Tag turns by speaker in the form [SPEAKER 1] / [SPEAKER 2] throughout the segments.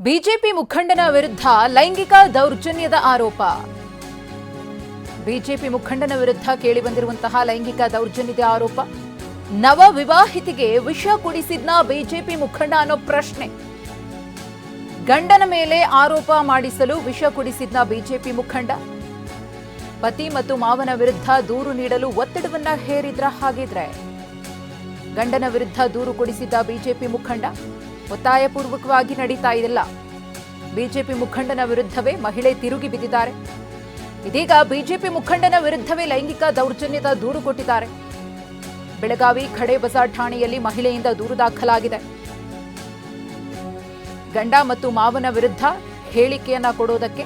[SPEAKER 1] BJP ಮುಖಂಡನ ವಿರುದ್ಧ ಲೈಂಗಿಕ ದೌರ್ಜನ್ಯದ ಆರೋಪ. ಬಿಜೆಪಿ ಮುಖಂಡನ ವಿರುದ್ಧ ಕೇಳಿಬಂದಿರುವಂತಹ ಲೈಂಗಿಕ ದೌರ್ಜನ್ಯದ ಆರೋಪ. ನವ ವಿವಾಹಿತಿಗೆ ವಿಷ ಕುಡಿಸಿದ್ನ ಬಿಜೆಪಿ ಮುಖಂಡ ಅನ್ನೋ ಪ್ರಶ್ನೆ. ಗಂಡನ ಮೇಲೆ ಆರೋಪ ಮಾಡಿಸಲು ವಿಷ ಕುಡಿಸಿದ್ನ ಬಿಜೆಪಿ ಮುಖಂಡ. ಪತಿ ಮತ್ತು ಮಾವನ ವಿರುದ್ಧ ದೂರು ನೀಡಲು ಒತ್ತಡವನ್ನ ಹೇರಿದ್ರ ಹಾಗಿದ್ರೆ. ಗಂಡನ ವಿರುದ್ಧ ದೂರು ಕೊಡಿಸಿದ್ದ ಬಿಜೆಪಿ ಮುಖಂಡ. ಒತ್ತಾಯಪೂರ್ವಕವಾಗಿ ನಡೀತಾ ಇದೆಲ್ಲ. ಬಿಜೆಪಿ ಮುಖಂಡನ ವಿರುದ್ಧವೇ ಮಹಿಳೆ ತಿರುಗಿ ಬಿದ್ದಿದ್ದಾರೆ. ಇದೀಗ ಬಿಜೆಪಿ ಮುಖಂಡನ ವಿರುದ್ಧವೇ ಲೈಂಗಿಕ ದೌರ್ಜನ್ಯದ ದೂರು ಕೊಟ್ಟಿದ್ದಾರೆ. ಬೆಳಗಾವಿ ಖಡೆ ಬಜಾರ್ ಠಾಣೆಯಲ್ಲಿ ಮಹಿಳೆಯಿಂದ ದೂರು ದಾಖಲಾಗಿದೆ. ಗಂಡ ಮತ್ತು ಮಾವನ ವಿರುದ್ಧ ಹೇಳಿಕೆಯನ್ನ ಕೊಡೋದಕ್ಕೆ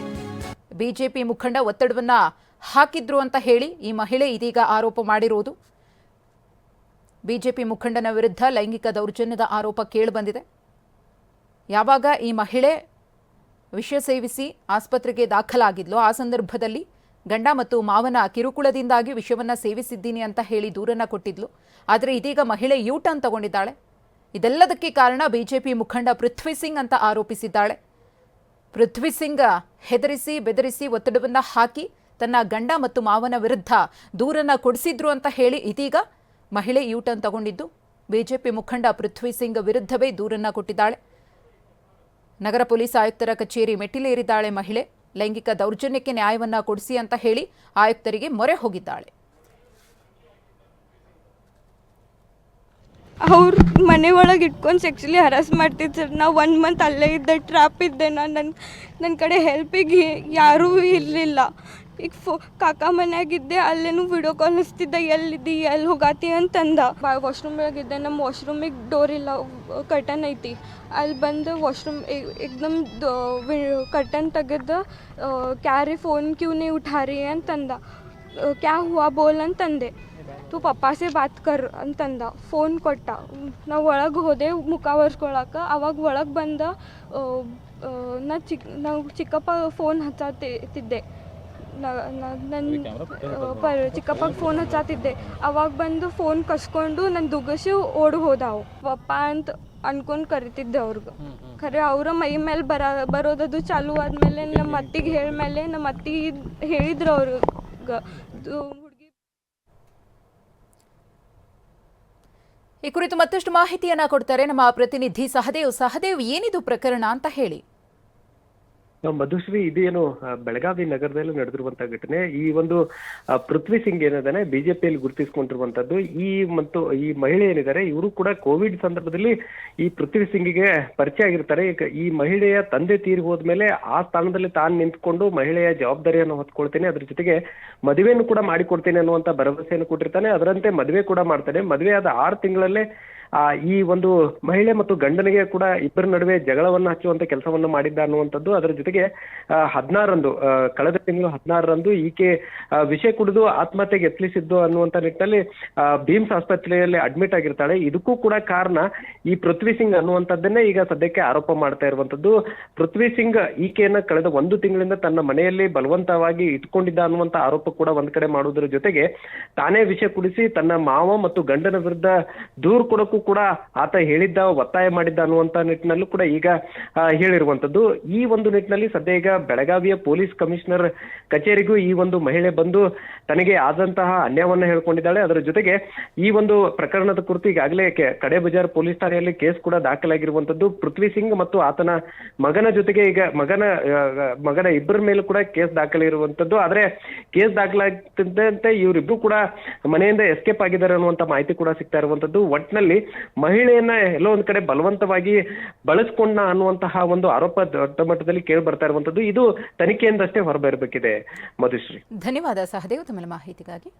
[SPEAKER 1] ಬಿಜೆಪಿ ಮುಖಂಡ ಒತ್ತಡವನ್ನ ಹಾಕಿದ್ರು ಅಂತ ಹೇಳಿ ಈ ಮಹಿಳೆ ಇದೀಗ ಆರೋಪ ಮಾಡಿರುವುದು ಬಿಜೆಪಿ ಮುಖಂಡನ ವಿರುದ್ಧ ಲೈಂಗಿಕ ದೌರ್ಜನ್ಯದ ಆರೋಪ ಕೇಳಿಬಂದಿದೆ ಯಾವಾಗ ಈ ಮಹಿಳೆ ವಿಷ ಸೇವಿಸಿ ಆಸ್ಪತ್ರೆಗೆ ದಾಖಲಾಗಿದ್ಲು, ಆ ಸಂದರ್ಭದಲ್ಲಿ ಗಂಡ ಮತ್ತು ಮಾವನ ಕಿರುಕುಳದಿಂದಾಗಿ ವಿಷವನ್ನು ಸೇವಿಸಿದ್ದೀನಿ ಅಂತ ಹೇಳಿ ದೂರನ್ನು ಕೊಟ್ಟಿದ್ಲು. ಆದರೆ ಇದೀಗ ಮಹಿಳೆ ಯೂ ಟರ್ನ್ ತಗೊಂಡಿದ್ದಾಳೆ. ಇದೆಲ್ಲದಕ್ಕೆ ಕಾರಣ ಬಿಜೆಪಿ ಮುಖಂಡ ಪೃಥ್ವಿ ಸಿಂಗ್ ಅಂತ ಆರೋಪಿಸಿದ್ದಾಳೆ. ಪೃಥ್ವಿ ಸಿಂಗ್ ಹೆದರಿಸಿ, ಬೆದರಿಸಿ ಒತ್ತಡವನ್ನು ಹಾಕಿ ತನ್ನ ಗಂಡ ಮತ್ತು ಮಾವನ ವಿರುದ್ಧ ದೂರನ್ನು ಕೊಡಿಸಿದ್ರು ಅಂತ ಹೇಳಿ ಇದೀಗ ಮಹಿಳೆ ಯೂ ಟರ್ನ್ ತಗೊಂಡಿದ್ದು. ಬಿಜೆಪಿ ಮುಖಂಡ ಪೃಥ್ವಿ ಸಿಂಗ್ ವಿರುದ್ಧವೇ ದೂರನ್ನು ಕೊಟ್ಟಿದ್ದಾಳೆ. ನಗರ ಪೊಲೀಸ್ ಆಯುಕ್ತರ ಕಚೇರಿ ಮೆಟ್ಟಿಲೇರಿದ್ದಾಳೆ ಮಹಿಳೆ. ಲೈಂಗಿಕ ದೌರ್ಜನ್ಯಕ್ಕೆ ನ್ಯಾಯವನ್ನ ಕೊಡಿಸಿ ಅಂತ ಹೇಳಿ ಆಯುಕ್ತರಿಗೆ ಮೊರೆ ಹೋಗಿದ್ದಾಳೆ.
[SPEAKER 2] ಅವ್ರ ಮನೆ ಒಳಗೆ ಇಟ್ಕೊಂಡು ಸೆಕ್ಚುಲಿ ಹರಾಸ್ ಮಾಡ್ತಿದ್ದು ಸರ್ ನಾವು ಒನ್ ಮಂತ್ ಅಲ್ಲೇ ಇದ್ದೆ ಟ್ರಾಪ್ ಇದ್ದೆ ನಾನು. ನನ್ನ ನನ್ನ ಕಡೆ ಹೆಲ್ಪಿಗೆ ಯಾರೂ ಇರಲಿಲ್ಲ. ಈಗ ಫೋ ಕಾಕ ಮನ್ಯಾಗಿದ್ದೆ, ಅಲ್ಲೇನು ವಿಡಿಯೋ ಕಾಲ್ ಅನಿಸ್ತಿದ್ದೆ ಎಲ್ಲಿದ್ದಿ ಎಲ್ಲಿ ಹೋಗಾತಿ ಅಂತಂದ. ಬಾ ವಾಶ್ರೂಮ್ ಒಳಗಿದ್ದೆ ನಮ್ಮ ವಾಶ್ರೂಮಿಗೆ ಡೋರ್ ಇಲ್ಲ ಕರ್ಟನ್ ಐತಿ. ಅಲ್ಲಿ ಬಂದು ವಾಶ್ರೂಮ್ ಏಕ್ದಮ್ ಕರ್ಟನ್ ತೆಗೆದು ಕ್ಯಾರಿ ಫೋನ್ ಕ್ಯೂ ನೀ ಉಠಾರಿ ಅಂತಂದ. ಕ್ಯಾ ಹುವಾ ಬೋಲ್ ಅಂತಂದೆ. ತು ಪಪ್ಪಾಸೆ ಬಾತ್ ಕರ್ ಅಂತಂದ. ಫೋನ್ ಕೊಟ್ಟ. ನಾವು ಒಳಗೆ ಹೋದೆ, ಮುಖ ಒರೆಸ್ಕೊಳಕ್ಕೆ ಅವಾಗ ಒಳಗೆ ಬಂದ ನಾ ಚಿಕ್ ನಾವು ಚಿಕ್ಕಪ್ಪ ಫೋನ್ ಹಚ್ಚಾತಿದ್ದೆ. ನನ್ನ ಪರ್ ಚಿಕ್ಕಪ್ಪಗೆ ಫೋನ್ ಹಚ್ಚಾತಿದ್ದೆ. ಅವಾಗ ಬಂದು ಫೋನ್ ಕಸ್ಕೊಂಡು ನನ್ನ ದುಗಸಿ ಓಡಿ ಹೋದಾವು. ಪಪ್ಪ ಅಂತ ಅನ್ಕೊಂಡು ಕರಿತಿದ್ದೆ ಅವ್ರಿಗೆ. ಖರೆ ಅವರ ಮೈ ಮೇಲೆ ಬರ ಬರೋದದು ಚಾಲು ಆದಮೇಲೆ ನಮ್ಮ ಅತ್ತಿಗೆ ಹೇಳ್ಮೇಲೆ ನಮ್ಮ ಅತ್ತಿ ಹೇಳಿದ್ರು ಅವ್ರಿಗೆ ಹುಡುಗಿ
[SPEAKER 1] ಈ ಕುರಿತು ಮತ್ತಷ್ಟು ಮಾಹಿತಿಯನ್ನ ಕೊಡ್ತಾರೆ ನಮ್ಮ ಪ್ರತಿನಿಧಿ ಸಹದೇವ್. ಸಹದೇವ್ ಏನಿದು ಪ್ರಕರಣ ಅಂತ ಹೇಳಿ.
[SPEAKER 3] ಮಧುಶ್ರೀ, ಇದೇನು ಬೆಳಗಾವಿ ನಗರದಲ್ಲಿ ನಡೆದಿರುವಂತ ಘಟನೆ. ಈ ಒಂದು ಪೃಥ್ವಿ ಸಿಂಗ್ ಏನಿದ್ದಾನೆ ಬಿಜೆಪಿಯಲ್ಲಿ ಗುರುತಿಸಿಕೊಂಡಿರುವಂತದ್ದು. ಈ ಮತ್ತು, ಈ ಮಹಿಳೆ ಏನಿದ್ದಾರೆ, ಇವರು ಕೂಡ ಕೋವಿಡ್ ಸಂದರ್ಭದಲ್ಲಿ ಈ ಪೃಥ್ವಿ ಸಿಂಗಿಗೆ ಪರಿಚಯ ಆಗಿರ್ತಾರೆ. ಈ ಮಹಿಳೆಯ ತಂದೆ ತೀರಿ ಹೋದ್ಮೇಲೆ ಆ ಸ್ಥಾನದಲ್ಲಿ ತಾನು ನಿಂತ್ಕೊಂಡು ಮಹಿಳೆಯ ಜವಾಬ್ದಾರಿಯನ್ನು ಹೊತ್ಕೊಳ್ತೇನೆ. ಅದ್ರ ಜೊತೆಗೆ ಮದುವೆಯನ್ನು ಕೂಡ ಮಾಡಿಕೊಡ್ತೇನೆ ಅನ್ನುವಂತ ಭರವಸೆಯನ್ನು ಕೊಟ್ಟಿರ್ತಾನೆ. ಅದರಂತೆ ಮದುವೆ ಕೂಡ ಮಾಡ್ತಾನೆ. ಮದುವೆ ಆದ ಆರು ತಿಂಗಳಲ್ಲೇ ಈ ಒಂದು ಮಹಿಳೆ ಮತ್ತು ಗಂಡನಿಗೆ ಕೂಡ ಇಬ್ಬರ ನಡುವೆ ಜಗಳವನ್ನ ಹಚ್ಚುವಂತ ಕೆಲಸವನ್ನ ಮಾಡಿದ್ದ ಅನ್ನುವಂಥದ್ದು ಅದರ ಜೊತೆಗೆ ಆ, ಹದಿನಾರರಂದು ಆ, ಕಳೆದ ತಿಂಗಳು ಹದಿನಾರರಂದು ಈಕೆ ವಿಷಯ ವಿಷ ಕುಡಿದು ಆತ್ಮಹತ್ಯೆಗೆ ಯತ್ನಿಸಿದ್ದು ಅನ್ನುವಂತ ನಿಟ್ಟಿನಲ್ಲಿ ಭೀಮ್ಸ್ ಆಸ್ಪತ್ರೆಯಲ್ಲಿ ಅಡ್ಮಿಟ್ ಆಗಿರ್ತಾಳೆ. ಇದಕ್ಕೂ ಕೂಡ ಕಾರಣ ಈ ಪೃಥ್ವಿ ಸಿಂಗ್ ಅನ್ನುವಂಥದ್ದನ್ನೇ ಈಗ ಸದ್ಯಕ್ಕೆ ಆರೋಪ ಮಾಡ್ತಾ ಇರುವಂತದ್ದು ಪೃಥ್ವಿ ಸಿಂಗ್ ಈಕೆಯನ್ನ ಕಳೆದ ಒಂದು ತಿಂಗಳಿಂದ ತನ್ನ ಮನೆಯಲ್ಲಿ ಬಲವಂತವಾಗಿ ಇಟ್ಕೊಂಡಿದ್ದ ಅನ್ನುವಂತ ಆರೋಪ ಕೂಡ ಒಂದ್ ಕಡೆ ಮಾಡುವುದರ ಜೊತೆಗೆ ತಾನೇ ವಿಷ ಕುಡಿಸಿ ತನ್ನ ಮಾವ ಮತ್ತು ಗಂಡನ ವಿರುದ್ಧ ದೂರು ಕೊಡಕ್ಕೂ ಕೂಡ ಆತ ಹೇಳಿದ್ದ, ಒತ್ತಾಯ ಮಾಡಿದ್ದ ಅನ್ನುವಂತ ನಿಟ್ಟಿನಲ್ಲೂ ಕೂಡ ಈಗ ಹೇಳಿರುವಂತದ್ದು ಈ ಒಂದು ನಿಟ್ಟಿನಲ್ಲಿ ಸದ್ಯ ಈಗ ಬೆಳಗಾವಿಯ ಪೊಲೀಸ್ ಕಮಿಷನರ್ ಕಚೇರಿಗೂ ಈ ಒಂದು ಮಹಿಳೆ ಬಂದು ತನಗೆ ಆದಂತಹ ಅನ್ಯಾಯವನ್ನ ಹೇಳ್ಕೊಂಡಿದ್ದಾಳೆ. ಅದರ ಜೊತೆಗೆ ಈ ಒಂದು ಪ್ರಕರಣದ ಕುರಿತು ಈಗಾಗಲೇ ಕಡೆ ಬಜಾರ್ ಪೊಲೀಸ್ ಠಾಣೆಯಲ್ಲಿ ಕೇಸ್ ಕೂಡ ದಾಖಲಾಗಿರುವಂತದ್ದು ಪೃಥ್ವಿ ಸಿಂಗ್ ಮತ್ತು ಆತನ ಮಗನ ಜೊತೆಗೆ ಈಗ ಮಗನ ಮಗನ ಇಬ್ಬರ ಮೇಲೂ ಕೂಡ ಕೇಸ್ ದಾಖಲಿರುವಂತದ್ದು ಆದ್ರೆ ಕೇಸ್ ದಾಖಲಾಗ್ತಿದ್ದಂತೆ ಇವರಿಬ್ಬರು ಕೂಡ ಮನೆಯಿಂದ ಎಸ್ಕೇಪ್ ಆಗಿದ್ದಾರೆ ಅನ್ನುವಂತ ಮಾಹಿತಿ ಕೂಡ ಸಿಗ್ತಾ ಇರುವಂತದ್ದು ಒಟ್ನಲ್ಲಿ ಮಹಿಳೆಯನ್ನ ಎಲ್ಲೋ ಒಂದ್ ಕಡೆ ಬಲವಂತವಾಗಿ ಬಳಸ್ಕೊಂಡ ಅನ್ನುವಂತಹ ಒಂದು ಆರೋಪ ದೊಡ್ಡ ಮಟ್ಟದಲ್ಲಿ ಕೇಳಿ ಬರ್ತಾ ಇರುವಂತದ್ದು, ಇದು ತನಿಖೆಯಿಂದಷ್ಟೇ ಹೊರಬರಬೇಕಿದೆ. ಮಧುಶ್ರೀ.
[SPEAKER 1] ಧನ್ಯವಾದ ಸಹದೇವ್ ತಮ್ಮ ಮಾಹಿತಿಗಾಗಿ.